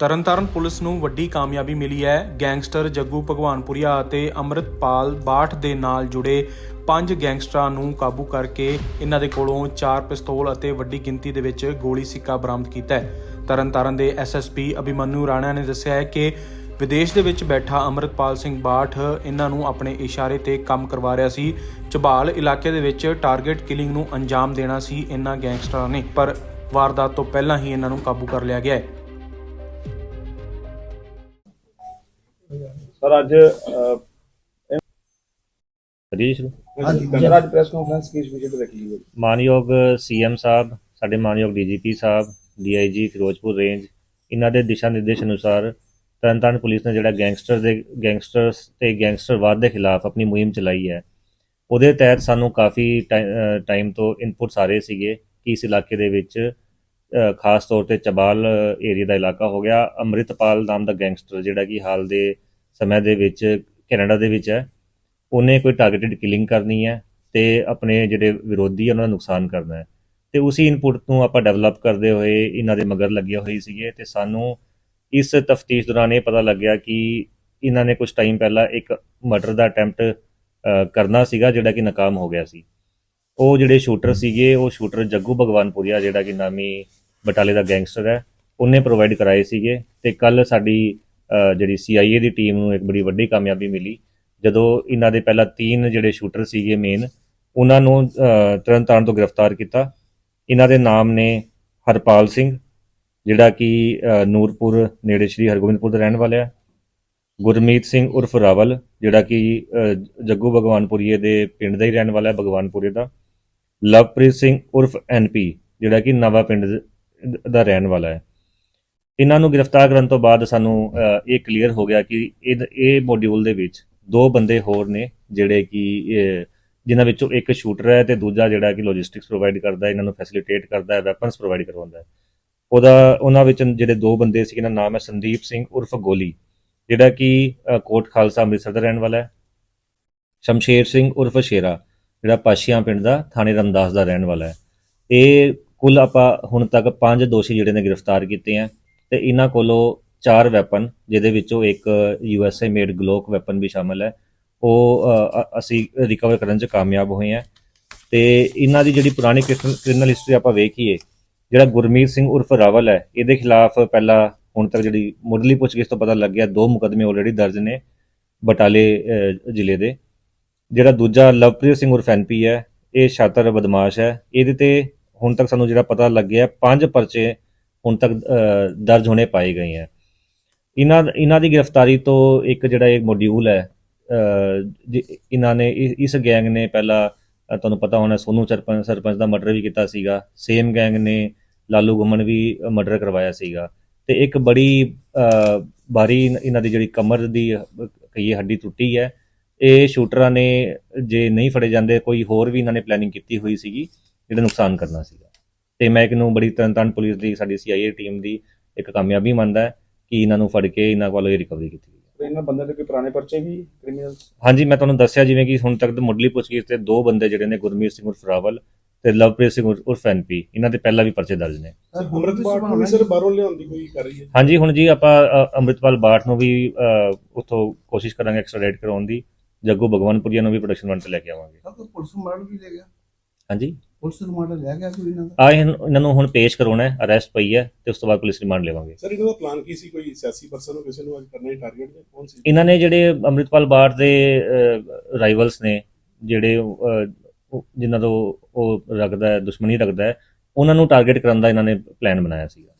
Tarn Taran police ਨੂੰ ਵੱਡੀ ਕਾਮਯਾਬੀ ਮਿਲੀ ਹੈ। ਗੈਂਗਸਟਰ ਜੱਗੂ ਭਗਵਾਨਪੁਰੀਆ ਅਤੇ ਅੰਮ੍ਰਿਤਪਾਲ ਬਾਠ ਦੇ ਨਾਲ ਜੁੜੇ ਪੰਜ ਗੈਂਗਸਟਰਾਂ ਨੂੰ ਕਾਬੂ ਕਰਕੇ ਇਹਨਾਂ ਦੇ ਕੋਲੋਂ ਚਾਰ ਪਿਸਤੌਲ ਅਤੇ ਵੱਡੀ ਗਿਣਤੀ ਦੇ ਵਿੱਚ ਗੋਲੀ ਸਿੱਕਾ ਬਰਾਮਦ ਕੀਤਾ ਹੈ। ਤਰਨਤਾਰਨ ਦੇ ਐਸਐਸਪੀ ਅਭਿਮਨੂ ਰਾਣਾ ਨੇ ਦੱਸਿਆ ਹੈ ਕਿ ਵਿਦੇਸ਼ ਦੇ ਵਿੱਚ ਬੈਠਾ ਅੰਮ੍ਰਿਤਪਾਲ ਸਿੰਘ ਬਾਠ ਇਹਨਾਂ ਨੂੰ ਆਪਣੇ ਇਸ਼ਾਰੇ ਤੇ ਕੰਮ ਕਰਵਾ ਰਿਹਾ ਸੀ। ਚਬਾਲ ਇਲਾਕੇ ਦੇ ਵਿੱਚ ਟਾਰਗੇਟ ਕਿਲਿੰਗ ਨੂੰ ਅੰਜਾਮ ਦੇਣਾ ਸੀ ਇਹਨਾਂ ਗੈਂਗਸਟਰਾਂ ਨੇ, ਪਰ ਵਾਰਦਾਤ ਤੋਂ ਪਹਿਲਾਂ ਹੀ ਇਹਨਾਂ ਨੂੰ ਕਾਬੂ ਕਰ ਲਿਆ ਗਿਆ ਹੈ। ਸਰ ਅੱਜ ਕਰੀਏ ਸ਼ੁਰੂ ਅੱਜ ਪ੍ਰੈਸ ਕਾਨਫਰੰਸ ਕਿਸ ਵਿਸ਼ੇ ਤੇ ਰੱਖੀ ਗਈ ਹੈ? ਮਾਨਯੋਗ ਸੀਐਮ ਸਾਹਿਬ ਸਾਡੇ ਮਾਨਯੋਗ ਡੀਜੀਪੀ ਸਾਹਿਬ ਡੀਆਈਜੀ ਫਿਰੋਜ਼ਪੁਰ ਰੇਂਜ ਇਹਨਾਂ ਦੇ ਦਿਸ਼ਾ ਨਿਰਦੇਸ਼ ਅਨੁਸਾਰ ਤਰਨਤਾਰਨ ਪੁਲਿਸ ਨੇ ਜਿਹੜਾ ਗੈਂਗਸਟਰ ਦੇ ਗੈਂਗਸਟਰਸ ਤੇ ਗੈਂਗਸਟਰਵਾਦ ਦੇ ਖਿਲਾਫ ਆਪਣੀ ਮੁਹਿੰਮ ਚਲਾਈ ਹੈ। ਉਹਦੇ ਤਹਿਤ ਸਾਨੂੰ ਕਾਫੀ ਟਾਈਮ ਤੋਂ ਇਨਪੁਟਸ ਆ ਰਹੇ ਸੀਗੇ ਕਿ ਇਸ ਇਲਾਕੇ ਦੇ ਵਿੱਚ ਖਾਸ ਤੌਰ ਤੇ ਚਬਾਲ ਏਰੀਆ ਦਾ ਇਲਾਕਾ ਹੋ ਗਿਆ। ਅੰਮ੍ਰਿਤਪਾਲ ਨਾਮ ਦਾ ਗੈਂਗਸਟਰ ਜਿਹੜਾ ਕਿ ਹਾਲ ਦੇ ਸਮੇਂ ਦੇ ਵਿੱਚ ਕੈਨੇਡਾ ਦੇ ਵਿੱਚ ਹੈ, ਉਹਨੇ ਕੋਈ ਟਾਰਗੇਟਡ ਕਿਲਿੰਗ ਕਰਨੀ ਹੈ ਤੇ ਆਪਣੇ ਜਿਹੜੇ ਵਿਰੋਧੀ ਉਹਨਾਂ ਦਾ ਨੁਕਸਾਨ ਕਰਨਾ ਹੈ। ਤੇ ਉਸੇ ਇਨਪੁਟ ਨੂੰ ਆਪਾਂ ਡਿਵੈਲਪ ਕਰਦੇ ਹੋਏ ਇਹਨਾਂ ਦੇ ਮਗਰ ਲੱਗੇ ਹੋਏ ਸੀਗੇ ਤੇ ਸਾਨੂੰ ਇਸ ਤਫਤੀਸ਼ ਦੌਰਾਨ ਇਹ ਪਤਾ ਲੱਗਿਆ ਕਿ ਇਹਨਾਂ ਨੇ ਕੁਝ ਟਾਈਮ ਪਹਿਲਾਂ ਇੱਕ ਮਰਡਰ ਦਾ ਅਟੈਂਪਟ ਕਰਨਾ ਸੀਗਾ ਜਿਹੜਾ ਕਿ ਨਾਕਾਮ ਹੋ ਗਿਆ ਸੀ। ਉਹ ਜਿਹੜੇ ਸ਼ੂਟਰ ਸੀਗੇ, ਉਹ ਸ਼ੂਟਰ ਜੱਗੂ ਭਗਵਾਨਪੁਰੀਆ ਜਿਹੜਾ ਕਿ ਨਾਮੀ ਬਟਾਲੇ ਦਾ ਗੈਂਗਸਟਰ ਹੈ। ਉਹਨੇ ਪ੍ਰੋਵਾਈਡ ਕਰਾਏ ਸੀਗੇ ਤੇ ਕੱਲ ਸਾਡੀ ਅ, ਜਿਹੜੀ ਸੀਆਈਏ ਦੀ ਟੀਮ ਨੂੰ ਇੱਕ ਬੜੀ ਵੱਡੀ ਕਾਮਯਾਬੀ ਮਿਲੀ। ਜਦੋਂ ਇਹਨਾਂ ਦੇ ਪਹਿਲਾਂ ਤਿੰਨ ਜਿਹੜੇ ਸ਼ੂਟਰ ਸੀਗੇ ਮੇਨ ਉਹਨਾਂ ਨੂੰ ਤਰਨਤਾਰਨ ਤੋਂ ਗ੍ਰਿਫਤਾਰ ਕੀਤਾ। ਇਹਨਾਂ ਦੇ ਨਾਮ ਨੇ ਹਰਪਾਲ ਸਿੰਘ ਜਿਹੜਾ ਕਿ ਨੂਰਪੁਰ ਨੇੜੇ ਸ਼੍ਰੀ ਹਰਗੋਬਿੰਦਪੁਰ ਦਾ ਰਹਿਣ ਵਾਲਾ ਹੈ। ਗੁਰਮੀਤ ਸਿੰਘ ਉਰਫ ਰਾਵਲ ਜਿਹੜਾ ਕਿ ਜੱਗੂ ਭਗਵਾਨਪੁਰੀਏ ਦੇ ਪਿੰਡ ਦਾ ਹੀ ਰਹਿਣ ਵਾਲਾ ਹੈ ਭਗਵਾਨਪੁਰੇ ਦਾ। ਲਵਪ੍ਰੀਤ ਸਿੰਘ ਉਰਫ ਐਨਪੀ ਜਿਹੜਾ ਕਿ ਨਵਾਂ ਪਿੰਡ ਦਾ ਰਹਿਣ ਵਾਲਾ ਹੈ। ਇਹਨਾਂ ਨੂੰ ਗ੍ਰਿਫਤਾਰ ਕਰਨ ਤੋਂ ਬਾਅਦ ਸਾਨੂੰ ਇਹ ਕਲੀਅਰ ਹੋ ਗਿਆ ਕਿ ਇਹ ਇਹ ਮੋਡਿਊਲ ਦੇ ਵਿੱਚ ਦੋ ਬੰਦੇ ਹੋਰ ਨੇ ਜਿਹੜੇ ਕਿ ਅ, ਜਿਨ੍ਹਾਂ ਵਿੱਚੋਂ ਇੱਕ ਸ਼ੂਟਰ ਹੈ ਤੇ ਦੂਜਾ ਜਿਹੜਾ ਕਿ ਲੌਜਿਸਟਿਕਸ ਪ੍ਰੋਵਾਈਡ ਕਰਦਾ ਹੈ ਇਹਨਾਂ ਨੂੰ ਫੈਸਿਲਿਟੇਟ ਕਰਦਾ ਹੈ ਵੈਪਨਸ ਪ੍ਰੋਵਾਈਡ ਕਰਵਾਉਂਦਾ ਹੈ। ਉਹਦਾ ਉਹਨਾਂ ਵਿੱਚ ਜਿਹੜੇ ਦੋ ਬੰਦੇ ਸੀ ਇਹਨਾਂ ਨਾਮ ਹੈ ਸੰਦੀਪ ਸਿੰਘ ਉਰਫ ਗੋਲੀ ਜਿਹੜਾ ਕਿ ਕੋਟ ਖਾਲਸਾ ਅੰਮ੍ਰਿਤਸਰ ਦਾ ਰਹਿਣ ਵਾਲਾ ਹੈ। ਸ਼ਮਸ਼ੇਰ ਸਿੰਘ ਉਰਫ ਸ਼ੇਰਾ ਜਿਹੜਾ ਪਾਸ਼ੀਆਂ ਪਿੰਡ ਦਾ ਥਾਣੇ ਰਮਦਾਸ ਦਾ ਰਹਿਣ ਵਾਲਾ ਹੈ। ਇਹ ਕੁੱਲ ਆਪਾਂ ਹੁਣ ਤੱਕ ਪੰਜ ਦੋਸ਼ੀ ਜਿਹੜੇ ਨੇ ਗ੍ਰਿਫਤਾਰ ਕੀਤੇ ਆ ਤੇ ਇਹਨਾਂ ਕੋਲੋਂ ਚਾਰ ਵੈਪਨ, ਜਿਹਦੇ ਵਿੱਚੋਂ ਇੱਕ ਯੂਐਸਏ ਮੇਡ ਗਲੋਕ ਵੈਪਨ ਵੀ ਸ਼ਾਮਲ ਹੈ। ਉਹ ਅਸੀਂ ਰਿਕਵਰ ਕਰਨ 'ਚ ਕਾਮਯਾਬ ਹੋਏ ਆ। ਤੇ ਇਹਨਾਂ ਦੀ ਜਿਹੜੀ ਪੁਰਾਣੀ ਕ੍ਰਿਮੀਨਲ ਹਿਸਟਰੀ ਆਪਾਂ ਵੇਖੀਏ, ਜਿਹੜਾ ਗੁਰਮੀਤ ਸਿੰਘ ਉਰਫ ਰਾਵਲ ਹੈ, ਇਹਦੇ ਖਿਲਾਫ ਪਹਿਲਾਂ ਹੁਣ ਤੱਕ ਜਿਹੜੀ ਮੁੱਢਲੀ ਪੁੱਛਗਿੱਛ ਤੋਂ ਪਤਾ ਲੱਗਿਆ, ਦੋ ਮੁਕਦਮੇ ਆਲਰੇਡੀ ਦਰਜ ਨੇ ਬਟਾਲੇ ਜ਼ਿਲ੍ਹੇ ਦੇ। ਜਿਹੜਾ ਦੂਜਾ ਲਵਪ੍ਰੀਤ ਸਿੰਘ ਉਰਫ ਐਨਪੀ ਹੈ, ਇਹ ਛਾਤਰ ਬਦਮਾਸ਼ ਹੈ। ਇਹਦੇ ਤੇ ਹੁਣ ਤੱਕ ਸਾਨੂੰ ਜਿਹੜਾ ਪਤਾ ਲੱਗਿਆ ਪੰਜ ਪਰਚੇ ਹੁਣ ਤੱਕ ਦਰਜ ਹੋਣੇ ਪਾਏ ਗਏ ਹੈ। ਇਹਨਾਂ ਇਹਨਾਂ ਦੀ ਗ੍ਰਿਫਤਾਰੀ ਤੋਂ ਇੱਕ ਜਿਹੜਾ ਇਹ ਮੋਡਿਊਲ ਹੈ ਅ, ਇਹਨਾਂ ਨੇ ਇਸ- ਗੈਂਗ ਨੇ ਪਹਿਲਾਂ ਤੁਹਾਨੂੰ ਪਤਾ ਹੋਣਾ ਸੋਨੂ ਸਰਪੰਚ ਸਰਪੰਚ ਦਾ ਮਰਡਰ ਵੀ ਕੀਤਾ ਸੀਗਾ। ਸੇਮ ਗੈਂਗ ਨੇ ਲਾਲੂ ਗੁੰਮਣ ਵੀ ਮਰਡਰ ਕਰਵਾਇਆ ਸੀਗਾ। ਤੇ ਇੱਕ ਬੜੀ ਅ, ਭਾਰੀ ਇਹਨਾਂ ਦੀ ਜਿਹੜੀ ਕਮਰ ਦੀ ਅ, ਕਹੀਏ ਹੱਡੀ ਟੁੱਟੀ ਹੈ। ਇਹ ਸ਼ੂਟਰਾਂ ਨੇ ਜੇ ਨਹੀਂ ਫੜੇ ਜਾਂਦੇ ਕੋਈ ਹੋਰ ਵੀ ਇਹਨਾਂ ਨੇ ਪਲੈਨਿੰਗ ਕੀਤੀ ਹੋਈ ਸੀਗੀ। ਜਿਹੜਾ ਨੁਕਸਾਨ ਕਰਨਾ ਸੀਗਾ। ਤੇ ਮੈਂ ਇਹਨੂੰ ਬੜੀ ਤਰਨਤਾਰਨ ਪੁਲਿਸ ਦੀ ਸਾਡੀ ਸੀਆਈਏ ਟੀਮ ਦੀ ਇੱਕ ਕਾਮਯਾਬੀ ਮੰਨਦਾ ਹੈ ਕਿ ਇਹਨਾਂ ਨੂੰ ਫੜ ਕੇ ਇਹਨਾਂ ਕੋਲੋਂ ਇਹ ਰਿਕਵਰੀ ਕੀਤੀ ਗਈ ਤੇ ਇਹਨਾਂ ਬੰਦਿਆਂ ਦੇ ਕੋਈ ਪੁਰਾਣੇ ਪਰਚੇ ਵੀ ਕ੍ਰਿਮੀਨਲ ਹਾਂਜੀ ਮੈਂ ਤੁਹਾਨੂੰ ਦੱਸਿਆ ਜਿਵੇਂ ਕਿ ਹੁਣ ਤੱਕ ਦੀ ਮੁੱਢਲੀ ਪੁੱਛਗਿੱਛ ਤੇ ਦੋ ਬੰਦੇ ਜਿਹੜੇ ਨੇ ਗੁਰਮੀਤ ਸਿੰਘ ਉਰਫ ਰਾਵਲ ਤੇ ਲਵਪ੍ਰੀਤ ਸਿੰਘ ਉਰਫ- ਐਨਪੀ ਇਹਨਾਂ ਦੇ ਪਹਿਲਾਂ ਵੀ ਪਰਚੇ ਦਰਜ ਨੇ। ਅੰਮ੍ਰਿਤਪਾਲ ਨੂੰ ਵੀ ਸਰ ਬਾਹਰੋਂ ਲਿਆਉਣ ਦੀ ਕੋਈ ਕਰ ਰਹੀ ਹੈ? ਹਾਂਜੀ ਹੁਣ ਜੀ ਆਪਾਂ ਅੰਮ੍ਰਿਤਪਾਲ ਬਾਠ ਨੂੰ ਵੀ ਉੱਥੋਂ ਕੋਸ਼ਿਸ਼ ਕਰਾਂਗੇ ਐਕਸਟ੍ਰਾਡੇਟ ਕਰਾਉਣ ਦੀ। ਜੱਗੂ ਭਗਵਾਨਪੁਰੀਆ ਨੂੰ ਵੀ ਪ੍ਰੋਡਕਸ਼ਨ ਤੇ ਲੈ ਕੇ ਆਵਾਂਗੇ। ਤੋਂ ਪੁਲਿਸ ਨੂੰ ਮਾਡਲ ਵੀ ਲੈ ਗਿਆ? ਹਾਂਜੀ। ਪੁਲਿਸ ਨੂੰ ਮਾਡਲ ਲੈ ਗਿਆ ਕੋਈ ਇਹਨਾਂ ਦਾ? ਆ ਇਹਨਾਂ ਨੂੰ ਹੁਣ ਪੇਸ਼ ਕਰਾਉਣਾ ਹੈ ਅਰੈਸਟ ਪਈ ਹੈ ਤੇ ਉਸ ਤੋਂ ਬਾਅਦ ਪੁਲਿਸ ਰਿਮਾਂਡ ਲਵਾਂਗੇ। ਸਰ ਇਹਨਾਂ ਦਾ ਪਲਾਨ ਕੀ ਸੀ? ਕੋਈ ਸਿਆਸੀ ਪਰਸਨ ਨੂੰ ਕਿਸੇ ਨੂੰ ਅੱਜ ਕਰਨਾ ਹੀ ਟਾਰਗੇਟ ਦੇ ਕੌਣ ਸੀ? ਇਹਨਾਂ ਨੇ ਜਿਹੜੇ ਅੰਮ੍ਰਿਤਪਾਲ ਬਾਠ ਦੇ ਰਾਈਵਲਸ ਨੇ ਜਿਹੜੇ ਜਿਨ੍ਹਾਂ ਤੋਂ ਉਹ ਰੱਖਦਾ ਹੈ ਦੁਸ਼ਮਣੀ ਰੱਖਦਾ ਹੈ ਉਹਨਾਂ ਨੂੰ ਟਾਰਗੇਟ ਕਰਨ ਦਾ ਇਹਨਾਂ ਨੇ ਪਲਾਨ ਬਣਾਇਆ ਸੀਗਾ।